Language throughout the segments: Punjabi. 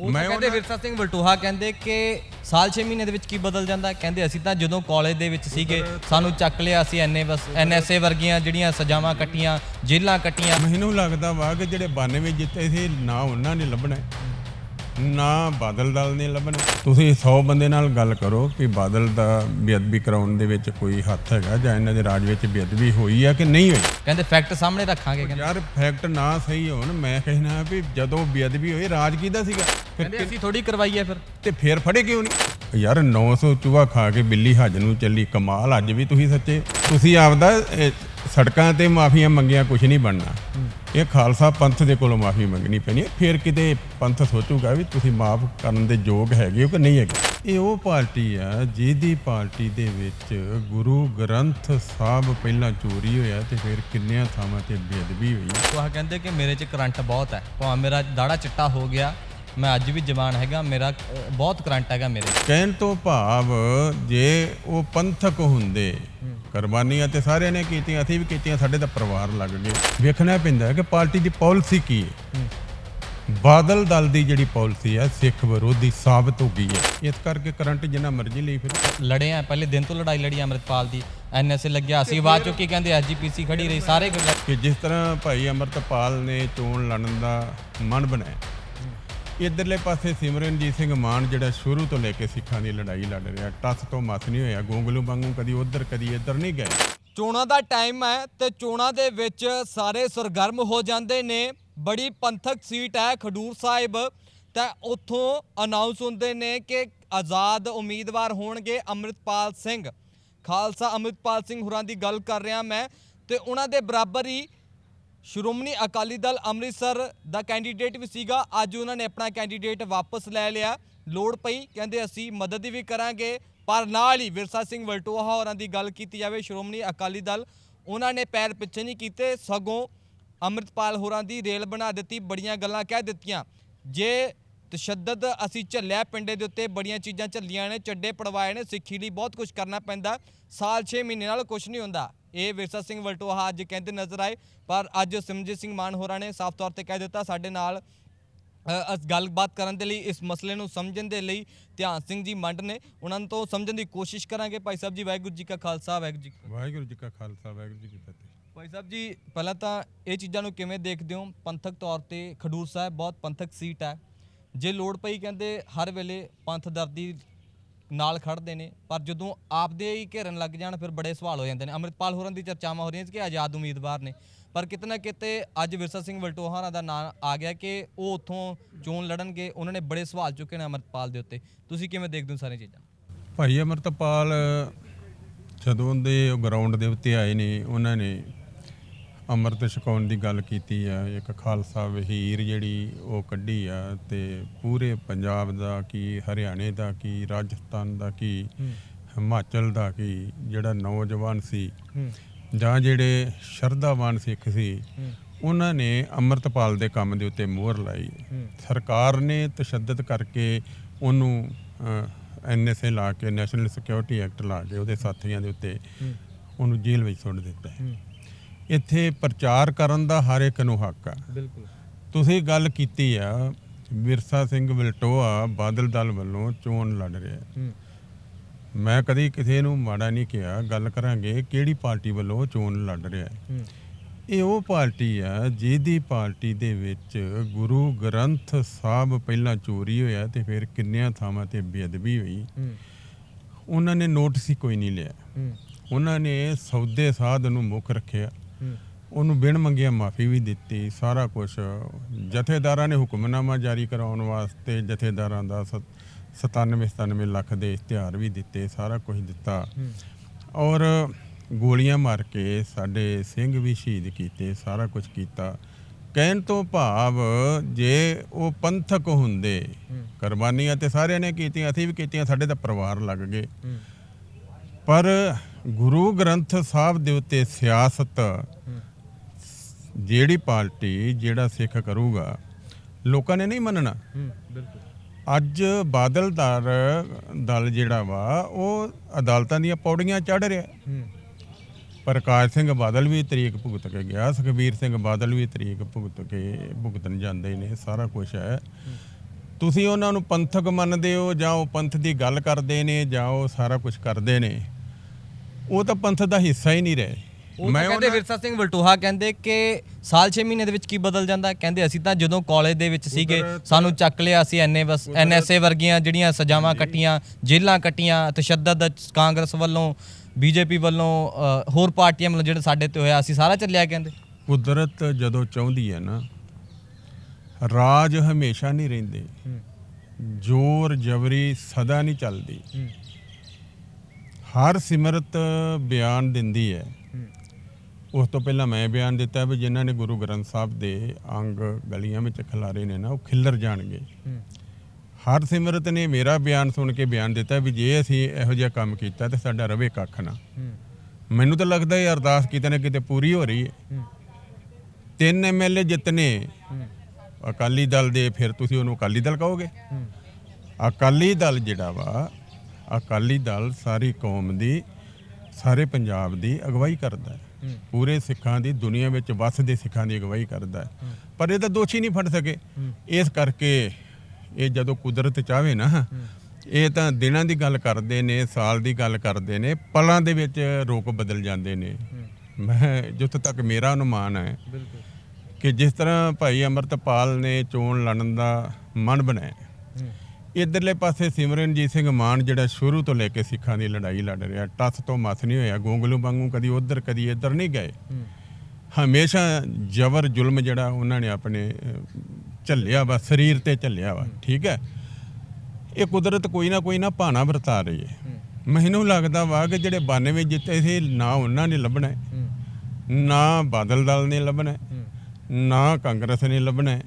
ਉਹ ਮੈਂ ਕਹਿੰਦੇ ਵਿਰਸਾ ਸਿੰਘ ਵਲਟੋਹਾ ਕਹਿੰਦੇ ਕਿ ਸਾਲ 6 ਮਹੀਨੇ ਦੇ ਵਿੱਚ ਕੀ ਬਦਲ ਜਾਂਦਾ ਕਹਿੰਦੇ ਅਸੀਂ ਤਾਂ ਜਦੋਂ ਕਾਲਜ ਦੇ ਵਿੱਚ ਸੀਗੇ ਸਾਨੂੰ ਚੱਕ ਲਿਆ ਅਸੀਂ ਐਨਏ ਬਸ ਐਨਐਸਏ ਵਰਗੀਆਂ ਜਿਹੜੀਆਂ ਸਜ਼ਾਵਾਂ ਕੱਟੀਆਂ ਜੇਲਾਂ ਕੱਟੀਆਂ। ਮੈਨੂੰ ਲੱਗਦਾ ਵਾ ਕਿ ਜਿਹੜੇ 92 ਜਿੱਤੇ ਸੀ ਨਾ ਉਹਨਾਂ ਨੇ ਲੱਭਣਾ ਹੈ, ਨਾ ਬਾਦਲ ਦਲ ਨੇ ਲੱਭਣਾ। ਤੁਸੀਂ 100 ਬੰਦੇ ਨਾਲ ਗੱਲ ਕਰੋ ਕਿ ਬਾਦਲ ਦਾ ਬੇਅਦਬੀ ਕਰਾਉਣ ਦੇ ਵਿੱਚ ਕੋਈ ਹੱਥ ਹੈਗਾ ਜਾਂ ਇਹਨਾਂ ਦੇ ਰਾਜ ਵਿੱਚ ਬੇਅਦਬੀ ਹੋਈ ਆ ਕਿ ਨਹੀਂ ਹੋਈ? ਕਹਿੰਦੇ ਫੈਕਟ ਸਾਹਮਣੇ ਰੱਖਾਂਗੇ ਕਹਿੰਦੇ। ਯਾਰ ਫੈਕਟ ਨਾ ਸਹੀ ਹੋਣ ਮੈਂ ਕਹਿਣਾ ਵੀ ਜਦੋਂ ਬੇਅਦਬੀ ਹੋਈ ਰਾਜ ਕਿਹਦਾ ਸੀਗਾ? ਕਹਿੰਦੇ ਅਸੀਂ ਥੋੜੀ ਕਰਵਾਈ ਹੈ ਫਿਰ। ਤੇ ਫੇਰ ਫੜੇ ਕਿਉਂ ਨਹੀਂ? ਯਾਰ 900 ਚੂਹਾ ਖਾ ਕੇ ਬਿੱਲੀ ਹੱਜ ਨੂੰ ਚੱਲੀ ਕਮਾਲ ਅੱਜ ਵੀ ਤੁਸੀਂ ਸੱਚੇ। ਤੁਸੀਂ ਆਪਦਾ ਸੜਕਾਂ ਤੇ ਮਾਫੀਆਂ ਮੰਗੀਆਂ ਕੁਝ ਨਹੀਂ ਬਣਨਾ। ਇਹ ਖਾਲਸਾ ਪੰਥ ਦੇ ਕੋਲੋਂ ਮਾਫੀ ਮੰਗਣੀ ਪੈਣੀ ਹੈ। ਫਿਰ ਕਿਤੇ ਪੰਥ ਸੋਚੂਗਾ ਵੀ ਤੁਸੀਂ ਮਾਫ ਕਰਨ ਦੇ ਯੋਗ ਹੈਗੇ ਹੋ ਕਿ ਨਹੀਂ ਹੈਗੇ? ਇਹ ਉਹ ਪਾਰਟੀ ਆ ਜਿਹਦੀ ਪਾਰਟੀ ਦੇ ਵਿੱਚ ਗੁਰੂ ਗ੍ਰੰਥ ਸਾਹਿਬ ਪਹਿਲਾਂ ਚੋਰੀ ਹੋਇਆ ਤੇ ਫਿਰ ਕਿੰਨਿਆਂ ਥਾਵਾਂ ਤੇ ਬੇਅਦਬੀ ਹੋਈ। ਉਹ ਕਹਿੰਦੇ ਕਿ ਮੇਰੇ 'ਚ ਕਰੰਟ ਬਹੁਤ ਹੈ। ਭਾਵੇਂ ਮੇਰਾ ਦਾੜਾ ਚਿੱਟਾ ਹੋ ਗਿਆ ਮੈਂ ਅੱਜ ਵੀ ਜਵਾਨ ਹੈਗਾ ਮੇਰਾ ਬਹੁਤ ਕਰੰਟ ਹੈਗਾ ਮੇਰੇ। ਕਹਿਣ ਤੋਂ ਭਾਵ ਜੇ ਉਹ ਪੰਥਕ ਹੁੰਦੇ ਕੁਰਬਾਨੀਆਂ ਤੇ ਸਾਰਿਆਂ ਨੇ ਕੀਤੀਆਂ ਅਸੀਂ ਵੀ ਕੀਤੀਆਂ ਸਾਡੇ ਤਾਂ ਪਰਿਵਾਰ ਲੱਗ ਗਏ। ਵੇਖਣਾ ਪੈਂਦਾ ਹੈ ਕਿ ਪਾਰਟੀ ਦੀ ਪਾਲਿਸੀ ਕੀ ਹੈ। ਬਾਦਲ ਦਲ ਦੀ ਜਿਹੜੀ ਪਾਲਿਸੀ ਹੈ ਸਿੱਖ ਵਿਰੋਧੀ ਸਾਬਤ ਹੋ ਗਈ ਹੈ। ਇਸ ਕਰਕੇ ਕਰੰਟ ਜਿੰਨਾ ਮਰਜ਼ੀ ਲਈ ਫਿਰ। ਲੜੇ ਆ ਪਹਿਲੇ ਦਿਨ ਤੋਂ ਲੜਾਈ ਲੜੀ ਅੰਮ੍ਰਿਤਪਾਲ ਦੀ। ਐਨਐਸਏ ਲੱਗਿਆ ਅਸੀਂ ਆਵਾਜ਼ ਚੁੱਕੀ ਕਹਿੰਦੇ ਐਸਜੀਪੀਸੀ ਖੜੀ ਰਹੀ ਸਾਰੇ ਕਿ ਜਿਸ ਤਰ੍ਹਾਂ ਭਾਈ ਅਮਰਤਪਾਲ ਨੇ ਚੋਣ ਲੜਨ ਦਾ ਮਨ ਬਣਾਇਆ ਇਧਰਲੇ ਪਾਸੇ ਸਿਮਰਨਜੀਤ ਸਿੰਘ ਮਾਨ ਜਿਹੜਾ ਸ਼ੁਰੂ ਤੋਂ ਲੈ ਕੇ ਸਿੱਖਾਂ ਦੀ ਲੜਾਈ ਲੜ ਰਿਹਾ, ਟੱਸ ਤੋਂ ਮਸ ਨਹੀਂ ਹੋਇਆ, ਗੋਂਗਲੂ ਵਾਂਗੂ ਕਦੀ ਉਧਰ, ਕਦੀ ਇੱਧਰ ਨਹੀਂ ਗਏ। ਚੋਣਾਂ ਦਾ ਟਾਈਮ ਹੈ ਤੇ ਚੋਣਾਂ ਦੇ ਵਿੱਚ ਸਾਰੇ ਸਰਗਰਮ ਹੋ ਜਾਂਦੇ ਨੇ। ਬੜੀ ਪੰਥਕ ਸੀਟ ਹੈ ਖਡੂਰ ਸਾਹਿਬ। ਤਾਂ ਉੱਥੋਂ ਅਨਾਉਂਸ ਹੁੰਦੇ ਨੇ ਕਿ ਆਜ਼ਾਦ ਉਮੀਦਵਾਰ ਹੋਣਗੇ ਅੰਮ੍ਰਿਤਪਾਲ ਸਿੰਘ। ਖਾਲਸਾ ਅੰਮ੍ਰਿਤਪਾਲ ਸਿੰਘ ਹੁਰਾਂ ਦੀ ਗੱਲ ਕਰ ਰਿਹਾ ਮੈਂ ਤੇ ਉਹਨਾਂ ਦੇ ਬਰਾਬਰ ਹੀ ਸ਼੍ਰੋਮਣੀ ਅਕਾਲੀ ਦਲ ਅੰਮ੍ਰਿਤਸਰ ਦਾ ਕੈਂਡੀਡੇਟ ਵੀ ਸੀਗਾ। ਅੱਜ ਉਹਨਾਂ ਨੇ ਆਪਣਾ ਕੈਂਡੀਡੇਟ ਵਾਪਸ ਲੈ ਲਿਆ। ਲੋੜ ਪਈ, ਕਹਿੰਦੇ ਅਸੀਂ ਮਦਦ ਵੀ ਕਰਾਂਗੇ, ਪਰ ਨਾਲ ਹੀ ਵਿਰਸਾ ਸਿੰਘ ਵਲਟੋਹਾ ਹੋਰਾਂ ਦੀ ਗੱਲ ਕੀਤੀ ਜਾਵੇ, ਸ਼੍ਰੋਮਣੀ ਅਕਾਲੀ ਦਲ ਉਹਨਾਂ ਨੇ ਪੈਰ ਪਿੱਛੇ ਨਹੀਂ ਕੀਤੇ। ਸਗੋਂ ਅੰਮ੍ਰਿਤਪਾਲ ਹੋਰਾਂ ਦੀ ਰੇਲ ਬਣਾ ਦਿੱਤੀ, ਬੜੀਆਂ ਗੱਲਾਂ ਕਹਿ ਦਿੱਤੀਆਂ। ਜੇ ਤਸ਼ੱਦਦ ਅਸੀਂ ਝੱਲਿਆ ਪਿੰਡੇ ਦੇ ਉੱਤੇ, ਬੜੀਆਂ ਚੀਜ਼ਾਂ ਝੱਲੀਆਂ ਨੇ, ਚੱਡੇ ਪੜਵਾਏ ਨੇ, ਸਿੱਖੀ ਲਈ ਬਹੁਤ ਕੁਝ ਕਰਨਾ ਪੈਂਦਾ। ਸਾਲ 6 ਮਹੀਨੇ ਨਾਲ ਕੁਝ ਨਹੀਂ ਹੁੰਦਾ। ਇਹ ਵਿਰਸਾ ਸਿੰਘ ਵਲਟੋਹਾ ਅੱਜ ਕਹਿੰਦੇ ਨਜ਼ਰ ਆਏ ਪਰ ਅੱਜ ਸਿਮਰਜੀਤ ਸਿੰਘ ਮਾਨ ਹੋਰਾਂ ਨੇ ਸਾਫ਼ ਤੌਰ ਤੇ ਕਹਿ ਦਿੱਤਾ ਸਾਡੇ ਨਾਲ ਅਸ ਗੱਲਬਾਤ ਕਰਨ ਦੇ ਲਈ ਇਸ ਮਸਲੇ ਨੂੰ ਸਮਝਣ ਦੇ ਲਈ ਧਿਆਨ ਸਿੰਘ ਜੀ ਮੰਡ ਨੇ। ਉਹਨਾਂ ਤੋਂ ਸਮਝਣ ਦੀ ਕੋਸ਼ਿਸ਼ ਕਰਾਂਗੇ। ਭਾਈ ਸਾਹਿਬ ਜੀ ਵਾਹਿਗੁਰੂ ਜੀ ਕਾ ਖਾਲਸਾ ਵਾਹਿਗੁਰੂ ਜੀ। ਵਾਹਿਗੁਰੂ ਜੀ ਕਾ ਖਾਲਸਾ ਵਾਹਿਗੁਰੂ ਜੀ ਕੀ ਫਤਿਹ। ਭਾਈ ਸਾਹਿਬ ਜੀ ਪਹਿਲਾਂ ਤਾਂ ਇਹ ਚੀਜ਼ਾਂ ਨੂੰ ਕਿਵੇਂ ਦੇਖਦੇ ਹੋ? ਪੰਥਕ ਤੌਰ ਤੇ ਖਡੂਰ ਸਾਹਿਬ ਬਹੁਤ ਪੰਥਕ ਸੀਟ ਹੈ। ਜੇ ਲੋੜ ਪਈ ਕਹਿੰਦੇ ਹਰ ਵੇਲੇ ਪੰਥ ਦਰਦੀ ਨਾਲ ਖੜਦੇ ਨੇ, ਪਰ ਜਦੋਂ ਆਪਦੇ ਹੀ ਘੇਰਨ ਲੱਗ ਜਾਣ, ਫਿਰ ਬੜੇ ਸਵਾਲ ਹੋ ਜਾਂਦੇ ਨੇ। ਅੰਮ੍ਰਿਤਪਾਲ ਹੋਰਾਂ ਦੀ ਚਰਚਾਵਾਂ ਹੋ ਰਹੀਆਂ ਸੀ ਕਿ ਆਜ਼ਾਦ ਉਮੀਦਵਾਰ ਨੇ। ਪਰ ਕਿਤੇ ਨਾ ਕਿਤੇ ਅੱਜ ਵਿਰਸਾ ਸਿੰਘ ਵਲਟੋਹਾ ਹੋਰਾਂ ਦਾ ਨਾਮ ਆ ਗਿਆ ਕਿ ਉਹ ਉੱਥੋਂ ਚੋਣ ਲੜਨਗੇ। ਉਹਨਾਂ ਨੇ ਬੜੇ ਸਵਾਲ ਚੁੱਕੇ ਨੇ ਅੰਮ੍ਰਿਤਪਾਲ ਦੇ ਉੱਤੇ। ਤੁਸੀਂ ਕਿਵੇਂ ਦੇਖਦੇ ਹੋ ਸਾਰੀਆਂ ਚੀਜ਼ਾਂ? ਭਾਈ ਅਮਰਤਪਾਲ, ਜਦੋਂ ਦੇ ਗਰਾਊਂਡ ਦੇ ਉੱਤੇ ਆਏ ਨੇ, ਉਹਨਾਂ ਨੇ ਅੰਮ੍ਰਿਤ ਛਕਾਉਣ ਦੀ ਗੱਲ ਕੀਤੀ ਆ ਇੱਕ ਖਾਲਸਾ ਵਹੀਰ ਜਿਹੜੀ ਉਹ ਕੱਢੀ ਆ ਤੇ ਪੂਰੇ ਪੰਜਾਬ ਦਾ ਕੀ ਹਰਿਆਣੇ ਦਾ ਕੀ ਰਾਜਸਥਾਨ ਦਾ ਕੀ ਹਿਮਾਚਲ ਦਾ ਕੀ ਜਿਹੜਾ ਨੌਜਵਾਨ ਸੀ ਜਾਂ ਜਿਹੜੇ ਸ਼ਰਧਾਵਾਨ ਸਿੱਖ ਸੀ ਉਹਨਾਂ ਨੇ ਅੰਮ੍ਰਿਤਪਾਲ ਦੇ ਕੰਮ ਦੇ ਉੱਤੇ ਮੋਹਰ ਲਾਈ। ਸਰਕਾਰ ਨੇ ਤਸ਼ੱਦਦ ਕਰਕੇ ਉਹਨੂੰ ਐਨਐਸਏ ਲਾ ਕੇ ਨੈਸ਼ਨਲ ਸਿਕਿਉਰਿਟੀ ਐਕਟ ਲਾ ਕੇ ਉਹਦੇ ਸਾਥੀਆਂ ਦੇ ਉੱਤੇ ਉਹਨੂੰ ਜੇਲ੍ਹ ਵਿੱਚ ਸੁੱਟ ਦਿੱਤਾ। ਹੈ। ਇੱਥੇ ਪ੍ਰਚਾਰ ਕਰਨ ਦਾ ਹਰ ਇੱਕ ਨੂੰ ਹੱਕ ਆ। ਬਿਲਕੁਲ। ਤੁਸੀਂ ਗੱਲ ਕੀਤੀ ਆ ਵਿਰਸਾ ਸਿੰਘ ਵਲਟੋਆ ਬਾਦਲ ਦਲ ਵੱਲੋਂ ਚੋਣ ਲੜ ਰਿਹਾ। ਮੈਂ ਕਦੀ ਕਿਸੇ ਨੂੰ ਮਾੜਾ ਨਹੀਂ ਕਿਹਾ ਗੱਲ ਕਰਾਂਗੇ ਕਿਹੜੀ ਪਾਰਟੀ ਵੱਲੋਂ ਚੋਣ ਲੜ ਰਿਹਾ। ਇਹ ਉਹ ਪਾਰਟੀ ਆ ਜਿਹਦੀ ਪਾਰਟੀ ਦੇ ਵਿੱਚ ਗੁਰੂ ਗ੍ਰੰਥ ਸਾਹਿਬ ਪਹਿਲਾਂ ਚੋਰੀ ਹੋਇਆ ਤੇ ਫਿਰ ਕਿੰਨਿਆਂ ਥਾਵਾਂ ਤੇ ਬੇਅਦਬੀ ਹੋਈ। ਉਹਨਾਂ ਨੇ ਨੋਟਿਸ ਹੀ ਕੋਈ ਨਹੀਂ ਲਿਆ। ਉਹਨਾਂ ਨੇ ਸੌਦੇ ਸਾਧ ਨੂੰ ਮੁੱਖ ਰੱਖਿਆ। ਉਹਨੂੰ ਬਿਨ ਮੰਗਿਆ ਮਾਫੀ ਵੀ ਦਿੱਤੀ ਸਾਰਾ ਕੁਝ ਜਥੇਦਾਰਾਂ ਨੇ ਹੁਕਮਨਾਮਾ ਜਾਰੀ ਕਰਾਉਣ ਵਾਸਤੇ ਜਥੇਦਾਰਾਂ ਦਾ 97 97 ਲੱਖ ਦੇ ਇਸ਼ਤਿਹਾਰ ਵੀ ਦਿੱਤੇ ਸਾਰਾ ਕੁਝ ਦਿੱਤਾ। ਔਰ ਗੋਲੀਆਂ ਮਾਰ ਕੇ ਸਾਡੇ ਸਿੰਘ ਵੀ ਸ਼ਹੀਦ ਕੀਤੇ ਸਾਰਾ ਕੁਝ ਕੀਤਾ। ਕਹਿਣ ਤੋਂ ਭਾਵ ਜੇ ਉਹ ਪੰਥਕ ਹੁੰਦੇ ਕੁਰਬਾਨੀਆਂ ਤੇ ਸਾਰਿਆਂ ਨੇ ਕੀਤੀਆਂ ਅਸੀਂ ਵੀ ਕੀਤੀਆਂ ਸਾਡੇ ਤਾਂ ਪਰਿਵਾਰ ਲੱਗ ਗਏ। ਪਰ ਗੁਰੂ ਗ੍ਰੰਥ ਸਾਹਿਬ ਦੇ ਉੱਤੇ ਸਿਆਸਤ ਜਿਹੜੀ ਪਾਰਟੀ ਜਿਹੜਾ ਸਿੱਖ ਕਰੂਗਾ ਲੋਕਾਂ ਨੇ ਨਹੀਂ ਮੰਨਣਾ। ਬਿਲਕੁਲ। ਅੱਜ ਬਾਦਲਦਾਰ ਦਲ ਜਿਹੜਾ ਵਾ ਉਹ ਅਦਾਲਤਾਂ ਦੀਆਂ ਪੌੜੀਆਂ ਚੜ ਰਿਹਾ। ਪ੍ਰਕਾਸ਼ ਸਿੰਘ ਬਾਦਲ ਵੀ ਤਰੀਕ ਭੁਗਤ ਕੇ ਗਿਆ ਸੁਖਬੀਰ ਸਿੰਘ ਬਾਦਲ ਵੀ ਤਰੀਕ ਭੁਗਤ ਕੇ ਭੁਗਤਣ ਜਾਂਦੇ ਨੇ ਸਾਰਾ ਕੁਝ ਹੈ। ਤੁਸੀਂ ਉਹਨਾਂ ਨੂੰ ਪੰਥਕ ਮੰਨਦੇ ਹੋ ਜਾਂ ਉਹ ਪੰਥ ਦੀ ਗੱਲ ਕਰਦੇ ਨੇ ਜਾਂ ਉਹ ਸਾਰਾ ਕੁਝ ਕਰਦੇ ਨੇ ਉਹ ਤਾਂ ਪੰਥ ਦਾ ਹਿੱਸਾ ਹੀ ਨਹੀਂ ਰਹੇ। ਤਾਂ ਕਹਿੰਦੇ ਵਿਰਸਾ ਸਿੰਘ ਵਲਟੋਹਾ ਕਹਿੰਦੇ ਕਿ ਸਾਲ 6 ਮਹੀਨੇ ਦੇ ਵਿੱਚ ਕੀ ਬਦਲ ਜਾਂਦਾ? ਕਹਿੰਦੇ ਅਸੀਂ ਤਾਂ ਜਦੋਂ ਕਾਲਜ ਦੇ ਵਿੱਚ ਸੀਗੇ ਸਾਨੂੰ ਚੱਕ ਲਿਆ ਅਸੀਂ ਐਨਏ ਬਸ ਐਨਐਸਏ ਵਰਗੀਆਂ ਜਿਹੜੀਆਂ ਸਜ਼ਾਵਾਂ ਕੱਟੀਆਂ ਜੇਲ੍ਹਾਂ ਕੱਟੀਆਂ ਤਸ਼ੱਦਦ ਕਾਂਗਰਸ ਵੱਲੋਂ ਬੀਜੇਪੀ ਵੱਲੋਂ ਹੋਰ ਪਾਰਟੀਆਂ ਵੱਲੋਂ ਜਿਹੜਾ ਸਾਡੇ ਤੇ ਹੋਇਆ ਅਸੀਂ ਸਾਰਾ ਚੱਲਿਆ ਕਹਿੰਦੇ। ਕੁਦਰਤ ਜਦੋਂ ਚਾਹੁੰਦੀ ਹੈ ਨਾ ਰਾਜ ਹਮੇਸ਼ਾ ਨਹੀਂ ਰਹਿੰਦੇ। ਜ਼ੋਰ ਜਬਰੀ ਸਦਾ ਨਹੀਂ ਚੱਲਦੀ। ਹਰ ਸਿਮਰਤ ਬਿਆਨ ਦਿੰਦੀ ਹੈ। ਉਸ ਤੋਂ ਪਹਿਲਾਂ ਮੈਂ ਬਿਆਨ ਦਿੱਤਾ ਵੀ ਜਿਨ੍ਹਾਂ ਨੇ ਗੁਰੂ ਗ੍ਰੰਥ ਸਾਹਿਬ ਦੇ ਅੰਗ ਗਲੀਆਂ ਵਿੱਚ ਖਿਲਾਰੇ ਨੇ ਨਾ ਉਹ ਖਿੱਲਰ ਜਾਣਗੇ। ਹਰ ਸਿਮਰਤ ਨੇ ਮੇਰਾ ਬਿਆਨ ਸੁਣ ਕੇ ਬਿਆਨ ਦਿੱਤਾ ਵੀ ਜੇ ਅਸੀਂ ਇਹੋ ਜਿਹਾ ਕੰਮ ਕੀਤਾ ਤੇ ਸਾਡਾ ਰਵੇ ਕੱਖ ਨਾ। ਮੈਨੂੰ ਤਾਂ ਲੱਗਦਾ ਇਹ ਅਰਦਾਸ ਕਿਤੇ ਨਾ ਕਿਤੇ ਪੂਰੀ ਹੋ ਰਹੀ ਹੈ। ਤਿੰਨ ਐਮਐਲਏ ਜਿੱਤਨੇ ਅਕਾਲੀ ਦਲ ਦੇ ਫਿਰ ਤੁਸੀਂ ਉਹਨੂੰ ਅਕਾਲੀ ਦਲ ਕਹੋਗੇ? ਅਕਾਲੀ ਦਲ ਜਿਹੜਾ ਵਾ ਅਕਾਲੀ ਦਲ ਸਾਰੀ ਕੌਮ ਦੀ ਸਾਰੇ ਪੰਜਾਬ ਦੀ ਅਗਵਾਈ ਕਰਦਾ ਹੈ। ਪੂਰੇ ਸਿੱਖਾਂ ਦੀ ਦੁਨੀਆ ਵਿੱਚ ਵੱਸਦੇ ਸਿੱਖਾਂ ਦੀ ਅਗਵਾਈ ਕਰਦਾ ਹੈ। ਪਰ ਇਹ ਤਾਂ ਦੋਸ਼ੀ ਨਹੀਂ ਫੜ ਸਕੇ। ਇਸ ਕਰਕੇ ਇਹ ਜਦੋਂ ਕੁਦਰਤ ਚਾਹਵੇ ਨਾ ਇਹ ਤਾਂ ਦਿਨਾਂ ਦੀ ਗੱਲ ਕਰਦੇ ਨੇ ਸਾਲ ਦੀ ਗੱਲ ਕਰਦੇ ਨੇ ਪਲਾਂ ਦੇ ਵਿੱਚ ਰੋਕ ਬਦਲ ਜਾਂਦੇ ਨੇ। ਮੈਂ ਜਿੱਥੋਂ ਤੱਕ ਮੇਰਾ ਅਨੁਮਾਨ ਹੈ ਬਿਲਕੁਲ। ਕਿ ਜਿਸ ਤਰ੍ਹਾਂ ਭਾਈ ਅਮਰਤਪਾਲ ਨੇ ਚੋਣ ਲੜਨ ਦਾ ਮਨ ਬਣਾਇਆ, ਇਧਰਲੇ ਪਾਸੇ ਸਿਮਰਨਜੀਤ ਸਿੰਘ ਮਾਨ ਜਿਹੜਾ ਸ਼ੁਰੂ ਤੋਂ ਲੈ ਕੇ ਸਿੱਖਾਂ ਦੀ ਲੜਾਈ ਲੜ ਰਿਹਾ, ਟੱਸ ਤੋਂ ਮਸ ਨਹੀਂ ਹੋਇਆ, ਗੋਂਗਲੂ ਵਾਂਗੂ ਕਦੀ ਉਧਰ, ਕਦੀ ਇੱਧਰ ਨਹੀਂ ਗਏ। ਹਮੇਸ਼ਾ ਜ਼ਬਰ ਜ਼ੁਲਮ ਜਿਹੜਾ ਉਹਨਾਂ ਨੇ ਆਪਣੇ ਝੱਲਿਆ ਵਾ, ਸਰੀਰ ਤੇ ਝੱਲਿਆ ਵਾ, ਠੀਕ ਹੈ? ਇਹ ਕੁਦਰਤ ਕੋਈ ਨਾ ਕੋਈ ਨਾ ਭਾਣਾ ਵਰਤਾ ਰਹੀ ਹੈ। ਮੈਨੂੰ ਲੱਗਦਾ ਵਾ ਕਿ ਜਿਹੜੇ 92 ਜਿੱਤੇ ਸੀ, ਨਾ ਉਹਨਾਂ ਨੇ ਲੱਭਣਾ ਨਾ ਬਾਦਲ ਦਲ ਨੇ ਲੱਭਣਾ ਨਾ ਕਾਂਗਰਸ ਨੇ ਲੱਭਣਾ ਹੈ।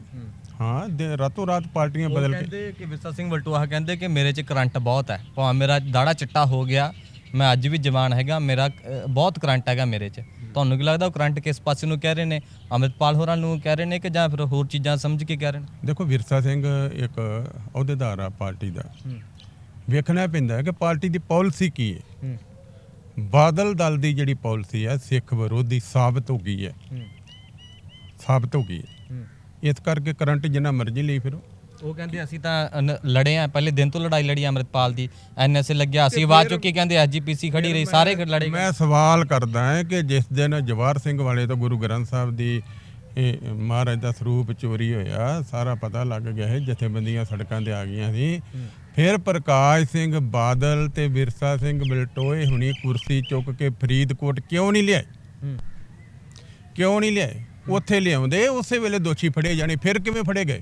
ਹਾਂ। ਦੇ- ਰਾਤੋਂ ਰਾਤ ਪਾਰਟੀਆਂ ਬਦਲ ਕੇ ਕਹਿੰਦੇ ਕਿ ਵਿਰਸਾ ਸਿੰਘ ਵਲਟੋਹਾ ਕਹਿੰਦੇ ਕਿ ਮੇਰੇ 'ਚ ਕਰੰਟ ਬਹੁਤ ਹੈ। ਭਾਵੇਂ ਮੇਰਾ ਦਾੜਾ ਚਿੱਟਾ ਹੋ ਗਿਆ ਮੈਂ ਅੱਜ ਵੀ ਜਵਾਨ ਹੈਗਾ ਮੇਰਾ ਅ, ਬਹੁਤ ਕਰੰਟ ਹੈਗਾ ਮੇਰੇ 'ਚ। ਤੁਹਾਨੂੰ ਕੀ ਲੱਗਦਾ ਉਹ ਕਰੰਟ ਕਿਸ ਪਾਸੇ ਨੂੰ ਕਹਿ ਰਹੇ ਨੇ? ਅੰਮ੍ਰਿਤਪਾਲ ਹੋਰਾਂ ਨੂੰ ਕਹਿ ਰਹੇ ਨੇ ਕਿ ਜਾਂ ਫਿਰ ਹੋਰ ਚੀਜ਼ਾਂ ਸਮਝ ਕੇ ਕਹਿ ਰਹੇ ਨੇ? ਦੇਖੋ ਵਿਰਸਾ ਸਿੰਘ ਇੱਕ ਅਹੁਦੇਦਾਰ ਆ ਪਾਰਟੀ ਦਾ। ਵੇਖਣਾ ਪੈਂਦਾ ਹੈ ਕਿ ਪਾਰਟੀ ਦੀ ਪਾਲਿਸੀ ਕੀ ਹੈ। ਬਾਦਲ ਦਲ ਦੀ ਜਿਹੜੀ ਪਾਲਿਸੀ ਹੈ ਸਿੱਖ ਵਿਰੋਧੀ ਸਾਬਤ ਹੋ ਗਈ ਹੈ। ਸਾਬਤ ਹੋ ਗਈ ਹੈ। ਇਸ ਕਰਕੇ ਕਰੰਟ ਜਿੰਨਾ ਮਰਜ਼ੀ ਲਈ ਫਿਰੋ। ਉਹ ਕਹਿੰਦੇ ਅਸੀਂ ਤਾਂ ਅਨ- ਲੜੇ ਆ ਪਹਿਲੇ ਦਿਨ ਤੋਂ ਲੜਾਈ ਲੜੀ ਅੰਮ੍ਰਿਤਪਾਲ ਦੀ। ਐਨਐਸਏ ਲੱਗਿਆ ਅਸੀਂ ਆਵਾਜ਼ ਚੁੱਕੀ ਕਹਿੰਦੇ ਐਸਜੀਪੀਸੀ ਖੜੀ ਰਹੀ ਸਾਰੇ ਲੜੇ ਮੈਂ ਸਵਾਲ ਕਰਦਾ ਹਾਂ ਕਿ ਜਿਸ ਦਿਨ ਜਵਾਰ ਸਿੰਘ ਵਾਲੇ ਤੋਂ ਗੁਰੂ ਗ੍ਰੰਥ ਸਾਹਿਬ ਦੀ ਇਹ ਮਹਾਰਾਜ ਦਾ ਸਰੂਪ ਚੋਰੀ ਹੋਇਆ ਸਾਰਾ ਪਤਾ ਲੱਗ ਗਿਆ ਹੈ ਜਥੇਬੰਦੀਆਂ ਸੜਕਾਂ ਤੇ ਆ ਗਈਆਂ ਸੀ। ਫਿਰ ਪ੍ਰਕਾਸ਼ ਸਿੰਘ ਬਾਦਲ ਤੇ ਵਿਰਸਾ ਸਿੰਘ ਬਲਟੋਏ ਹੁਣੀ ਕੁਰਸੀ ਚੁੱਕ ਕੇ ਫਰੀਦਕੋਟ ਕਿਉਂ ਨਹੀਂ ਲਿਆਏ? ਕਿਉਂ ਨਹੀਂ ਲਿਆਏ? ਉੱਥੇ ਲਿਆਉਂਦੇ ਉਸੇ ਵੇਲੇ ਦੋਸ਼ੀ ਫੜੇ ਜਾਣੇ ਫਿਰ ਕਿਵੇਂ ਫੜੇ ਗਏ?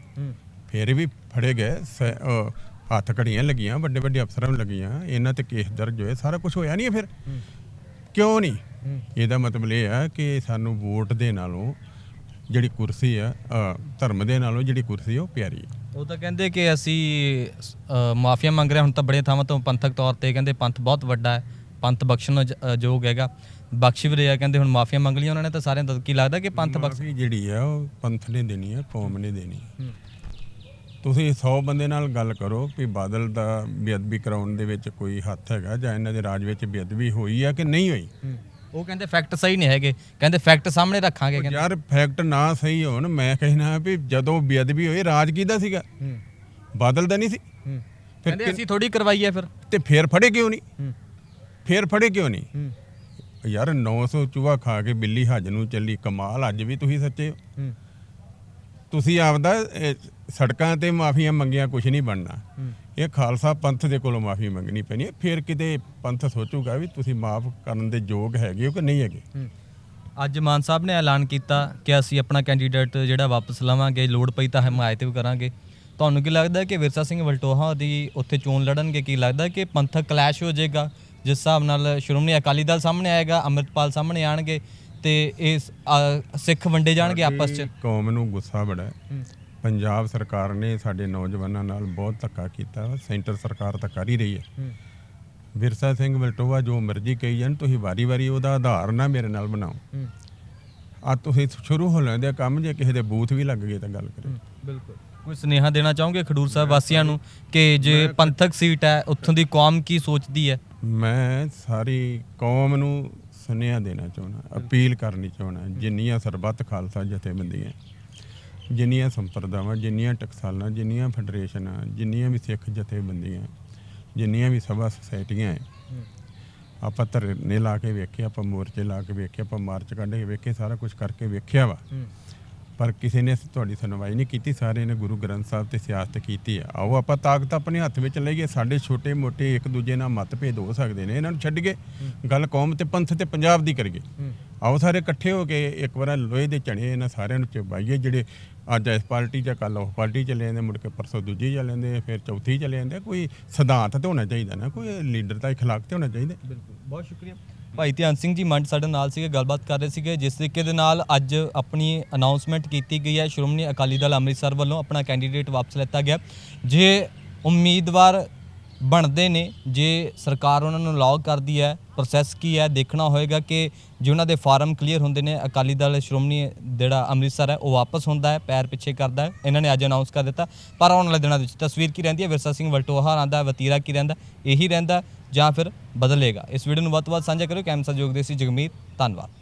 ਫਿਰ ਵੀ ਫੜੇ ਗਏ ਸ- ਅਹ ਹੱਥ ਘੜੀਆਂ ਲੱਗੀਆਂ ਵੱਡੇ ਵੱਡੇ ਅਫਸਰਾਂ ਨੂੰ ਲੱਗੀਆਂ ਇਹਨਾਂ ਤੇ ਕੇਸ ਦਰਜ ਹੋਏ ਸਾਰਾ ਕੁਝ ਹੋਇਆ ਨਹੀਂ ਹੈ ਫਿਰ? ਕਿਉਂ ਨਹੀਂ? ਇਹਦਾ ਮਤਲਬ ਇਹ ਆ ਕਿ ਸਾਨੂੰ ਵੋਟ ਦੇ ਨਾਲੋਂ ਜਿਹੜੀ ਕੁਰਸੀ ਆ ਅਹ ਧਰਮ ਦੇ ਨਾਲੋਂ ਜਿਹੜੀ ਕੁਰਸੀ ਆ ਉਹ ਪਿਆਰੀ ਹੈ ਉਹ ਤਾਂ ਕਹਿੰਦੇ ਕਿ ਅਸੀਂ ਮਾਫੀਆ ਮੰਗ ਰਹੇ ਹਾਂ, ਹੁਣ ਤਾਂ ਬੜੇ ਥਾਵਾਂ ਤੋਂ ਪੰਥਕ ਤੌਰ ਤੇ ਕਹਿੰਦੇ ਪੰਥ ਬਹੁਤ ਵੱਡਾ ਹੈ। ਪੰਥ ਬਖਸ਼ਣ ਯੋਗ ਹੈਗਾ। ਬਖਸ਼ ਵੀ ਰਿਹਾ ਕਹਿੰਦੇ ਹੁਣ ਮਾਫੀਆ ਮੰਗ ਲਈਆਂ ਉਹਨਾਂ ਨੇ ਤਾਂ ਸਾਰਿਆਂ ਦਾ। ਕੀ ਲੱਗਦਾ ਕਿ ਪੰਥ ਬਖਸ਼ ਮਾਫੀ ਜਿਹੜੀ ਆ ਉਹ ਪੰਥ ਨੇ ਦੇਣੀ ਆ ਕੌਮ ਨੇ ਦੇਣੀ। ਤੁਸੀਂ 100 ਬੰਦੇ ਨਾਲ ਗੱਲ ਕਰੋ ਕਿ ਬਾਦਲ ਦਾ ਬੇਅਦਬੀ ਕਰਾਉਣ ਦੇ ਵਿੱਚ ਕੋਈ ਹੱਥ ਹੈਗਾ ਜਾਂ ਇਹਨਾਂ ਦੇ ਰਾਜ ਵਿੱਚ ਬੇਅਦਬੀ ਹੋਈ ਆ ਕਿ ਨਹੀਂ ਹੋਈ? ਉਹ ਕਹਿੰਦੇ ਫੈਕਟ ਸਹੀ ਨਹੀਂ ਹੈਗੇ। ਕਹਿੰਦੇ ਫੈਕਟ ਸਾਹਮਣੇ ਰੱਖਾਂਗੇ ਕਹਿੰਦੇ। ਯਾਰ ਫੈਕਟ ਨਾ ਸਹੀ ਹੋਣ ਮੈਂ ਕਹਿਣਾ ਵੀ ਜਦੋਂ ਬੇਅਦਬੀ ਹੋਈ ਰਾਜ ਕਿਹਦਾ ਸੀਗਾ? ਬਾਦਲ ਦਾ ਨਹੀਂ ਸੀ। ਫਿਰ ਕਹਿੰਦੇ ਅਸੀਂ ਥੋੜੀ ਕਰਵਾਈ ਹੈ ਫਿਰ। ਤੇ ਫੇਰ ਫੜੇ ਕਿਉਂ ਨਹੀਂ? ਫੇਰ ਫੜੇ ਕਿਉਂ ਨਹੀਂ? ਯਾਰ 900 ਚੂਹਾ ਖਾ ਕੇ ਬਿੱਲੀ ਹੱਜ ਨੂੰ ਚੱਲੀ ਕਮਾਲ ਅੱਜ ਵੀ ਤੁਸੀਂ ਸੱਚੇ ਹੋ। ਤੁਸੀਂ ਆਪਦਾ ਇਹ, ਸੜਕਾਂ ਤੇ ਮਾਫੀਆਂ ਮੰਗੀਆਂ ਕੁਝ ਨਹੀਂ ਬਣਨਾ। ਇਹ ਖਾਲਸਾ ਪੰਥ ਦੇ ਕੋਲੋਂ ਮਾਫੀ ਮੰਗਣੀ ਪੈਣੀ ਹੈ। ਫਿਰ ਕਿਤੇ ਪੰਥ ਸੋਚੂਗਾ ਵੀ ਤੁਸੀਂ ਮਾਫ ਕਰਨ ਦੇ ਯੋਗ ਹੈਗੇ ਹੋ ਕਿ ਨਹੀਂ ਹੈਗੇ? ਅੱਜ ਮਾਨ ਸਾਹਿਬ ਨੇ ਐਲਾਨ ਕੀਤਾ ਕਿ ਅਸੀਂ ਆਪਣਾ ਕੈਂਡੀਡੇਟ ਜਿਹੜਾ ਵਾਪਸ ਲਵਾਂਗੇ ਲੋੜ ਪਈ ਤਾਂ ਹਮਾਇਤ ਵੀ ਕਰਾਂਗੇ। ਤੁਹਾਨੂੰ ਕੀ ਲੱਗਦਾ ਕਿ ਵਿਰਸਾ ਸਿੰਘ ਵਲਟੋਹਾ ਦੀ ਉੱਥੇ ਚੋਣ ਲੜਨਗੇ? ਕੀ ਲੱਗਦਾ ਕਿ ਪੰਥਕ ਕਲੈਸ਼ ਹੋ ਜਾਏਗਾ? ਜਿਸ ਹਿਸਾਬ ਨਾਲ ਸ਼੍ਰੋਮਣੀ ਅਕਾਲੀ ਦਲ ਸਾਹਮਣੇ ਆਏਗਾ ਅੰਮ੍ਰਿਤਪਾਲ ਸਾਹਮਣੇ ਆਣਗੇ ਤੇ ਅ, ਸਿੱਖ ਵੰਡੇ ਜਾਣਗੇ ਆਪਸ 'ਚ? ਕੌਮ ਨੂੰ ਗੁੱਸਾ ਬੜਾ ਹੈ। ਪੰਜਾਬ ਸਰਕਾਰ ਨੇ ਸਾਡੇ ਨੌਜਵਾਨਾਂ ਨਾਲ ਬਹੁਤ ਧੱਕਾ ਕੀਤਾ। ਸੈਂਟਰ ਸਰਕਾਰ ਤਾਂ ਕਰ ਹੀ ਰਹੀ ਹੈ। ਵਿਰਸਾ ਸਿੰਘ ਵਲਟੋਆ ਜੋ ਮਰਜ਼ੀ ਕਹੀ ਜਾਣ ਤੁਸੀਂ ਵਾਰੀ-ਵਾਰੀ ਉਹਦਾ ਆਧਾਰ ਨਾ ਮੇਰੇ ਨਾਲ ਬਣਾਓ। ਆ ਤੁਸੀਂ ਸ਼ੁਰੂ ਹੋ ਲੈਂਦੇ ਕੰਮ ਜੇ ਕਿਸੇ ਦੇ ਬੂਥ ਵੀ ਲੱਗ ਗਏ ਤਾਂ ਗੱਲ ਕਰੇ ਬਿਲਕੁਲ। ਕੋਈ ਸੁਨੇਹਾ ਦੇਣਾ ਚਾਹੋਗੇ ਖਡੂਰ ਸਾਹਿਬ ਵਾਸੀਆਂ ਨੂੰ ਕਿ ਜੇ ਪੰਥਕ ਸੀਟ ਹੈ ਉੱਥੋਂ ਦੀ ਕੌਮ ਕੀ ਸੋਚਦੀ ਹੈ? ਮੈਂ ਸਾਰੀ ਕੌਮ ਨੂੰ ਸੁਨੇਹਾ ਦੇਣਾ ਚਾਹੁੰਦਾ, ਅਪੀਲ ਕਰਨੀ ਚਾਹੁੰਦਾ, ਜਿੰਨੀਆਂ ਸਰਬੱਤ ਖਾਲਸਾ ਜਥੇਬੰਦੀਆਂ, ਜਿੰਨੀਆਂ ਸੰਪਰਦਾਵਾਂ, ਜਿੰਨੀਆਂ ਟਕਸਾਲਾਂ, ਜਿੰਨੀਆਂ ਫੈਡਰੇਸ਼ਨਾਂ, ਜਿੰਨੀਆਂ ਵੀ ਸਿੱਖ ਜਥੇਬੰਦੀਆਂ, ਜਿੰਨੀਆਂ ਵੀ ਸਭਾ ਸੁਸਾਇਟੀਆਂ ਹੈ ਆਪਾਂ ਧਰਨੇ ਲਾ ਕੇ ਵੇਖੇ, ਆਪਾਂ ਮੋਰਚੇ ਲਾ ਕੇ ਵੇਖੇ, ਆਪਾਂ ਮਾਰਚ ਕੱਢ ਕੇ ਵੇਖੇ, ਸਾਰਾ ਕੁਝ ਕਰਕੇ ਵੇਖਿਆ ਵਾ। ਪਰ ਕਿਸੇ ਨੇ ਤੁਹਾਡੀ ਸੁਣਵਾਈ ਨਹੀਂ ਕੀਤੀ ਸਾਰੇ ਨੇ ਗੁਰੂ ਗ੍ਰੰਥ ਸਾਹਿਬ ਤੇ ਸਿਆਸਤ ਕੀਤੀ ਹੈ ਆਓ ਆਪਾਂ ਤਾਕਤ ਆਪਣੇ ਹੱਥ ਵਿੱਚ ਲਈਏ ਸਾਡੇ ਛੋਟੇ ਮੋਟੇ ਇੱਕ ਦੂਜੇ ਨਾਲ ਮਤਭੇਦ ਹੋ ਸਕਦੇ ਨੇ ਇਹਨਾਂ ਨੂੰ ਛੱਡ ਕੇ ਗੱਲ ਕੌਮ ਤੇ ਪੰਥ ਤੇ ਪੰਜਾਬ ਦੀ ਕਰੀਏ। ਆਓ ਸਾਰੇ ਇਕੱਠੇ ਹੋ ਕੇ ਇੱਕ ਵਾਰ ਲੋਹੇ ਦੇ ਝਣੇ ਇਹਨਾਂ ਸਾਰਿਆਂ ਨੂੰ ਚਬਾਈਏ ਜਿਹੜੇ ਅੱਜ ਇਸ ਪਾਰਟੀ ਜਾਂ ਕੱਲ੍ਹ ਉਹ ਪਾਰਟੀ 'ਚ ਚਲੇ ਜਾਂਦੇ ਮੁੜ ਕੇ ਪਰਸੋਂ ਦੂਜੀ ਚਲੇ ਜਾਂਦੇ ਫਿਰ ਚੌਥੀ ਚਲੇ ਜਾਂਦੇ ਕੋਈ ਸਿਧਾਂਤ ਤੇ ਹੋਣਾ ਚਾਹੀਦਾ ਨਾ ਕੋਈ ਲੀਡਰ ਦਾ ਇਖਲਾਕ ਤੇ ਹੋਣਾ ਚਾਹੀਦਾ। ਬਿਲਕੁਲ ਬਹੁਤ ਸ਼ੁਕਰੀਆ। ਭਾਈ ਧਿਆਨ ਸਿੰਘ ਜੀ ਮੰਡ ਸਾਡੇ ਨਾਲ ਸੀਗੇ, ਗੱਲਬਾਤ ਕਰ ਰਹੇ ਸੀਗੇ। ਜਿਸ ਤਰੀਕੇ ਦੇ ਨਾਲ ਅੱਜ ਆਪਣੀ ਅਨਾਉਂਸਮੈਂਟ ਕੀਤੀ ਗਈ ਹੈ, ਸ਼੍ਰੋਮਣੀ ਅਕਾਲੀ ਦਲ ਅੰਮ੍ਰਿਤਸਰ ਵੱਲੋਂ ਆਪਣਾ ਕੈਂਡੀਡੇਟ ਵਾਪਸ ਲੈਤਾ ਗਿਆ। ਜੇ ਉਮੀਦਵਾਰ ਬਣਦੇ ਨੇ, ਜੇ ਸਰਕਾਰ ਉਹਨਾਂ ਨੂੰ ਅਲਾਉ ਕਰਦੀ ਹੈ ਪ੍ਰੋਸੈਸ ਕੀ ਹੈ? ਦੇਖਣਾ ਹੋਏਗਾ ਕਿ ਜੇ ਉਹਨਾਂ ਦੇ ਫਾਰਮ ਕਲੀਅਰ ਹੁੰਦੇ ਨੇ, ਅਕਾਲੀ ਦਲ ਸ਼੍ਰੋਮਣੀ ਜਿਹੜਾ ਅੰਮ੍ਰਿਤਸਰ ਹੈ, ਉਹ ਵਾਪਸ ਹੁੰਦਾ ਹੈ, ਪੈਰ ਪਿੱਛੇ ਕਰਦਾ ਹੈ। ਇਹਨਾਂ ਨੇ ਅੱਜ ਅਨਾਉਂਸ ਕਰ ਦਿੱਤਾ। ਪਰ ਆਉਣ ਵਾਲੇ ਦਿਨਾਂ ਦੇ ਵਿੱਚ ਤਸਵੀਰ ਕੀ ਰਹਿੰਦੀ ਹੈ? ਵਿਰਸਾ ਸਿੰਘ ਵਲਟੋਹਾ ਆਂਦਾ ਵਤੀਰਾ ਕੀ ਰਹਿੰਦਾ ਇਹੀ ਰਹਿੰਦਾ ਜਾਂ ਫਿਰ ਬਦਲੇਗਾ। ਇਸ ਵੀਡੀਓ ਨੂੰ ਵੱਧ ਤੋਂ ਵੱਧ ਸਾਂਝਾ ਕਰਿਓ। ਕੈਮਰਾ ਸਹਿਯੋਗ ਦੇ ਸੀ ਜਗਮੀਤ। ਧੰਨਵਾਦ।